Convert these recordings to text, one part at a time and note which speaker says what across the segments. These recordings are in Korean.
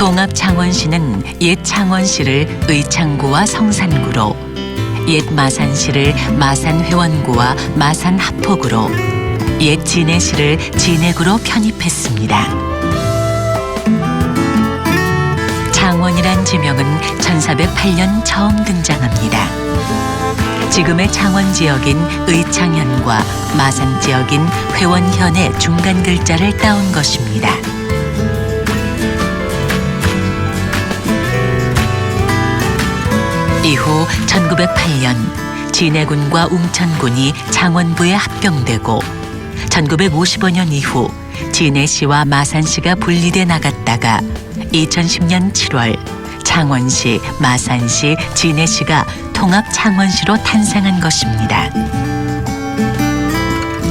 Speaker 1: 동합 창원시는 옛 창원시를 의창구와 성산구로 옛 마산시를 마산회원구와 마산합포구로 옛 진해시를 진해구로 편입했습니다. 창원이란 지명은 1408년 처음 등장합니다. 지금의 창원 지역인 의창현과 마산 지역인 회원현의 중간 글자를 따온 것입니다. 이후 1908년 진해군과 웅천군이 창원부에 합병되고 1955년 이후 진해시와 마산시가 분리돼 나갔다가 2010년 7월 창원시, 마산시, 진해시가 통합 창원시로 탄생한 것입니다.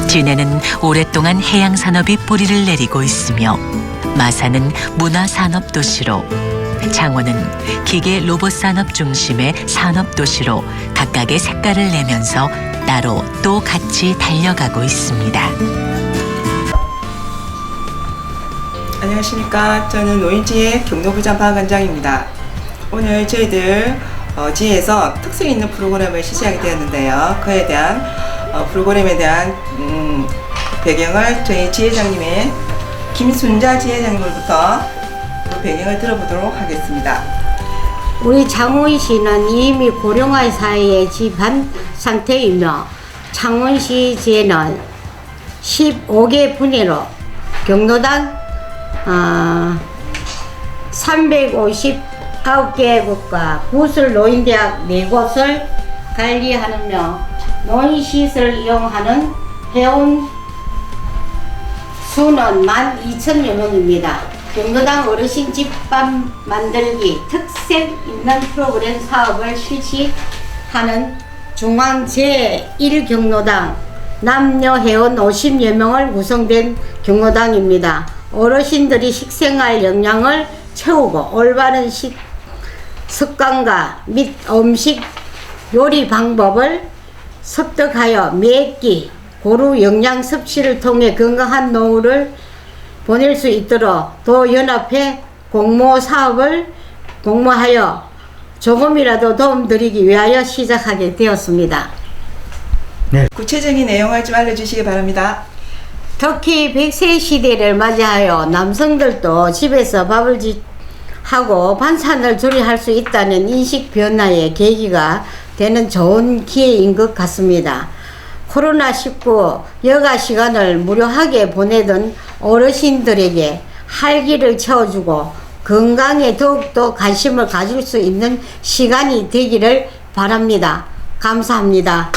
Speaker 1: 진해는 오랫동안 해양 산업이 뿌리를 내리고 있으며 마산은 문화 산업 도시로 창원은 기계 로봇 산업 중심의 산업 도시로 각각의 색깔을 내면서 따로 또 같이 달려가고 있습니다.
Speaker 2: 안녕하십니까. 저는 노인지의 경로부장 박원장입니다. 오늘 저희들 어, 지에서 특색 있는 프로그램을 실시하게 되었는데요. 그에 대한 어, 프로그램에 대한 음, 배경을 저희 지회장님의 김순자 지회장님으로부터 그 배경을 들어보도록 하겠습니다.
Speaker 3: 우리 창원시는 이미 고령화 사회에 집한 상태이며 창원시제는 15개 분야로 경로당 어, 359개 국가 구슬 노인대학 4곳을 관리하며 노인시설 이용하는 회원 수는 12,000여 명입니다. 경로당 어르신 집밥 만들기 특색 있는 프로그램 사업을 실시하는 중앙 제1경로당 남녀 회원 50여 명을 구성된 경로당입니다. 어르신들이 식생활 역량을 채우고 올바른 식 습관과 및 음식 요리 방법을 습득하여 매끼 고루 영양 섭취를 통해 건강한 노후를 보낼 수 있도록 도 연합회 공모 사업을 공모하여 조금이라도 도움드리기 위하여 시작하게 되었습니다.
Speaker 2: 구체적인 내용을 좀 알려주시기 바랍니다.
Speaker 3: 특히 100세 시대를 맞이하여 남성들도 집에서 밥을 지, 하고 반찬을 조리할 수 있다는 인식 변화의 계기가 되는 좋은 기회인 것 같습니다. 코로나19 여가 시간을 무료하게 보내던 어르신들에게 활기를 채워주고 건강에 더욱더 관심을 가질 수 있는 시간이 되기를 바랍니다. 감사합니다.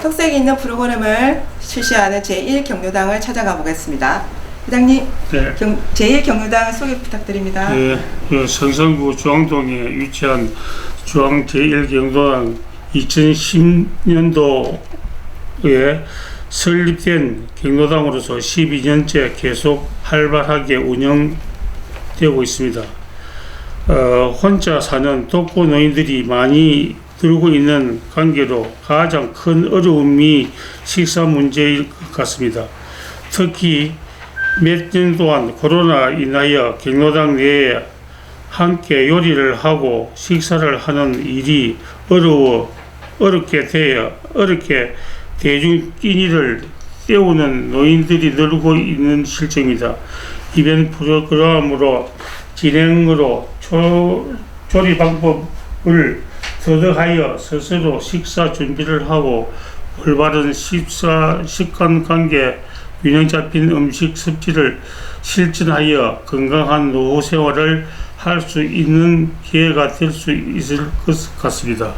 Speaker 2: 특색 있는 프로그램을 실시하는 제1경로당을 찾아가 보겠습니다. 회장님,
Speaker 4: 네.
Speaker 2: 경, 제1경로당 소개 부탁드립니다.
Speaker 4: 예, 그 성산구 중앙동에 위치한 중앙 제1경로당 2010년도에 설립된 경로당으로서 12년째 계속 활발하게 운영되고 있습니다. 어, 혼자 사는 독거 노인들이 많이 들고 있는 관계로 가장 큰 어려움이 식사 문제일 것 같습니다. 특히 몇년 동안 코로나 인하여 경로당 내에 함께 요리를 하고 식사를 하는 일이 어려워 어렵게 되어 어렵게 대중 끼니를 때우는 노인들이 늘고 있는 실정입니다. 이번 프로그램으로 진행으로 조, 조리 방법을 더더하여 스스로 식사 준비를 하고 올바른 식사 식관 관계 균형 잡힌 음식 섭취를 실천하여 건강한 노후 생활을 할 수 있는 기회가 될 수 있을 것 같습니다.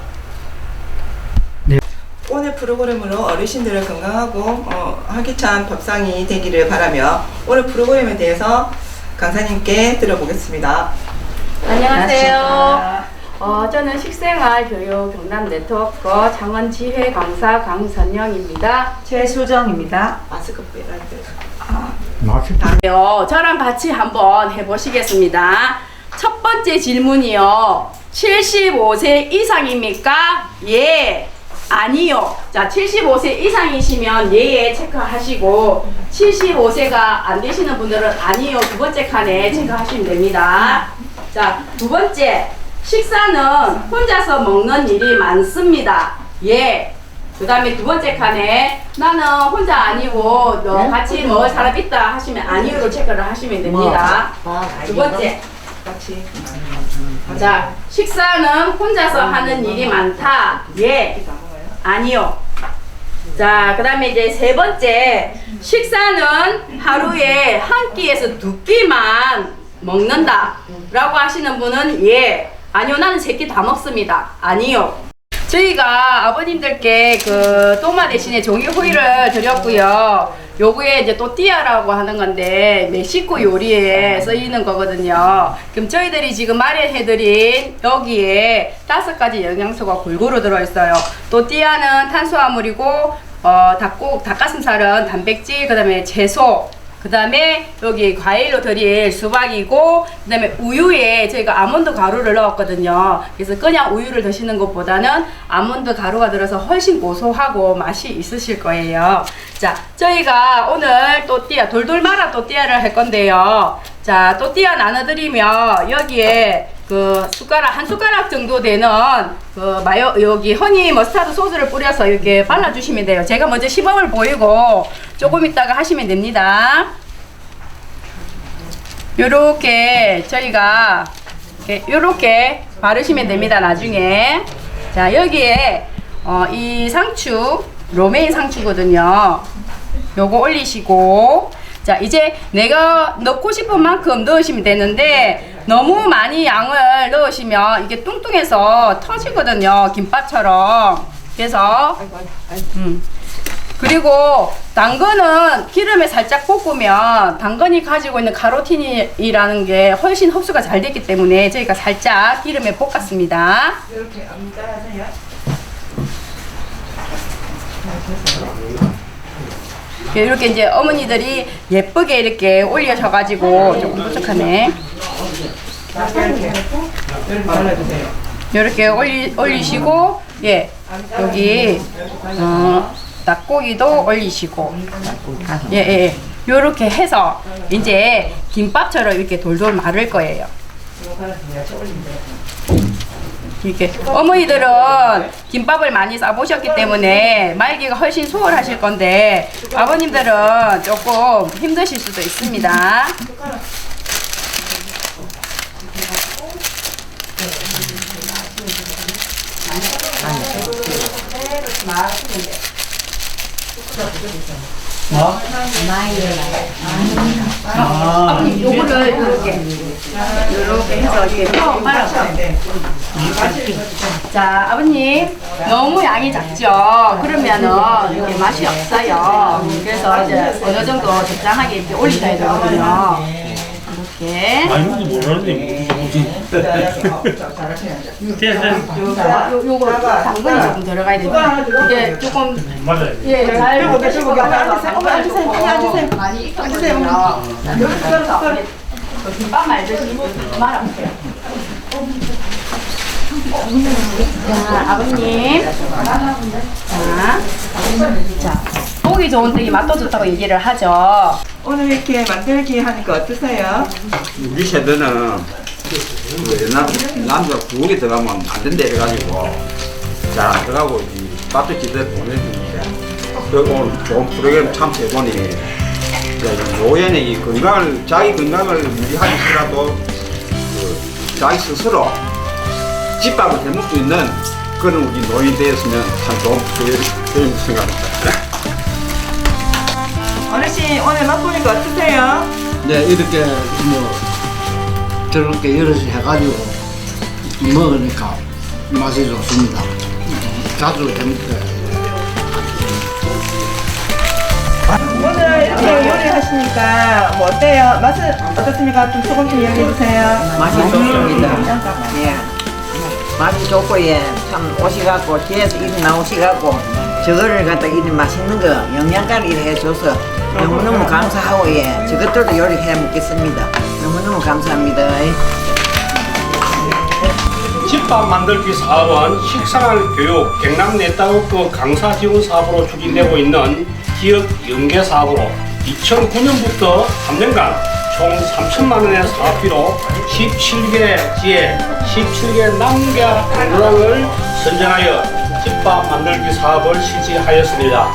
Speaker 2: 오늘 프로그램으로 어르신들을 건강하고 어, 활기찬 밥상이 되기를 바라며 오늘 프로그램에 대해서 강사님께 들어보겠습니다.
Speaker 5: 안녕하세요. 어, 저는 식생활 교육 경남 네트워크 창원 지회 강사 강선영입니다.
Speaker 6: 최수정입니다.
Speaker 2: 마스크 빼라는데.
Speaker 5: 요, 저랑 같이 한번 해보시겠습니다. 첫 번째 질문이요. 75세 이상입니까? 예. 아니요. 자, 75세 이상이시면 예예 체크하시고 75세가 안 되시는 분들은 아니요. 두 번째 칸에 체크하시면 됩니다. 자, 두 번째. 식사는 혼자서 먹는 일이 많습니다. 예. 그 다음에 두 번째 칸에 나는 혼자 아니고 너 같이 먹을 사람 있다 하시면 아니요로 체크를 하시면 됩니다. 두 번째.
Speaker 2: 같이.
Speaker 5: 자, 식사는 혼자서 하는 일이 많다. 예. 아니요. 자, 그 다음에 이제 세 번째. 식사는 하루에 한 끼에서 두 끼만 먹는다. 라고 하시는 분은 예. 아니요, 나는 세끼다 먹습니다. 아니요. 저희가 아버님들께 그 또마 대신에 종이 호일을 드렸고요. 요거에 이제 또띠아라고 하는 건데 멕시코 요리에 쓰이는 거거든요. 그럼 저희들이 지금 마련해드린 여기에 다섯 가지 영양소가 골고루 들어있어요. 또띠아는 탄수화물이고 어, 닭고, 닭가슴살은 단백질, 그 다음에 채소, 그 다음에 여기 과일로 드릴 수박이고 그 다음에 우유에 저희가 아몬드 가루를 넣었거든요. 그래서 그냥 우유를 드시는 것보다는 아몬드 가루가 들어서 훨씬 고소하고 맛이 있으실 거예요. 자 저희가 오늘 또띠아 돌돌 말아 또띠아를 할 건데요 자 또띠아 나눠드리면 여기에 그 숟가락 한 숟가락 정도 되는 그 마요 여기 허니 머스타드 소스를 뿌려서 이렇게 발라주시면 돼요. 제가 먼저 시범을 보이고 조금 있다가 하시면 됩니다. 요렇게 저희가 요렇게 바르시면 됩니다. 나중에 자 여기에 어, 이 상추 로메인 상추거든요. 요거 올리시고 자 이제 내가 넣고 싶은 만큼 넣으시면 되는데 너무 많이 양을 넣으시면 이게 뚱뚱해서 터지거든요 김밥처럼 그래서 음. 그리고 당근은 기름에 살짝 볶으면 당근이 가지고 있는 카로틴이라는 게 훨씬 흡수가 잘 됐기 때문에 저희가 살짝 기름에 볶았습니다.
Speaker 2: 이렇게 암자 하세요.
Speaker 5: 이렇게 이제 어머니들이 예쁘게 이렇게 올려셔가지고 조금 부족하네. 이렇게. 올리, 올리시고 예 여기 어, 닭고기도 올리시고 예 예 예, 요렇게 해서 이제 김밥처럼 이렇게 돌돌 마를 거예요. 이렇게 어머니들은 김밥을 많이 싸보셨기 때문에 말기가 훨씬 수월하실 건데 아버님들은 조금 힘드실 수도 있습니다. 아버님 요거를 이렇게 이렇게 해서 이렇게 펴 말아서 자 아버님 너무 양이 작죠? 그러면은 이렇게 맛이 없어요. 그래서 이제 어느 정도 적당하게 이렇게 올리셔야 되거든요. 이렇게.
Speaker 4: 많이 먹도 몰랐는데
Speaker 5: 자, 요, 요거 당근이 조금 들어가야 돼요 이게 조금
Speaker 4: 맞아요.
Speaker 5: 예잘
Speaker 2: 앉으세요. 어머, 앉으세요. 어머, 앉으세요.
Speaker 5: 많이 익었거든요. 그 김밥 말듯이 말아보세요 자, 아버님. 자, 자, 보기 좋은 떡이 맛도 좋다고 얘기를 하죠.
Speaker 2: 오늘 이렇게 만들기 하니까 어떠세요?
Speaker 6: 우리 세대는 그 옛날 남자 구울이 들어가면 안 된다 해가지고 잘 안 들어가고 이 밥도 제대로 보내주는데 그 오늘 좋은 프로그램 참여해보니 이제 요에는 이 건강을 자기 건강을 유지하기라도 그 자기 스스로 집밥을 해먹을 수 있는 그런 우리 노인이 되었으면 참 좋은 프로그램 생각합니다.
Speaker 2: 어르신 오늘 맛보니까 어떠세요?
Speaker 7: 네, 이렇게 뭐 저렇게 여럿이 해가지고 먹으니까 맛이 좋습니다. 자주 해먹게
Speaker 2: 오늘 이렇게 요리하시니까 뭐 어때요? 맛은 어떻습니까? 좀 소금 좀 이야기해 주세요.
Speaker 8: 맛이 좋습니다. 예. 맛이 좋고 예. 참 오시갖고 뒤에서 일이 나오시갖고 저거를 갖다 이리 맛있는 거 영양가를 이리 해줘서 너무너무 감사하고 예. 저것들도 요리해 먹겠습니다. 너무너무 감사합니다.
Speaker 4: 집
Speaker 9: 집밥 만들기 사업은 식생활 교육, 경남 네트워크 강사 지원 사업으로 추진되고 있는 지역 연계 사업으로 2009년부터 3년간 총 3천만 원의 사업비로 17개 지에 17개 남자 공무원을 선정하여 집밥 만들기 사업을 실시하였습니다.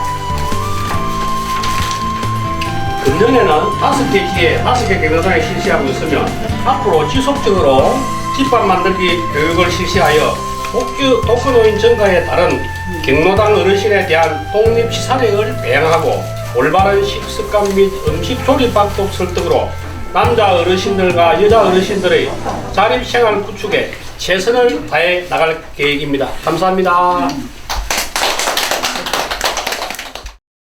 Speaker 9: 금년에는 다섯 개 지에 다섯 개 경로당에 실시하고 있으며 앞으로 지속적으로 집밥 만들기 교육을 실시하여 독교, 독거노인 증가에 따른 경로당 어르신에 대한 독립 시사력을 배양하고 올바른 식습관 및 음식 조리 방법 설득으로 남자 어르신들과 여자 어르신들의 자립생활 구축에 최선을 다해 나갈 계획입니다. 감사합니다.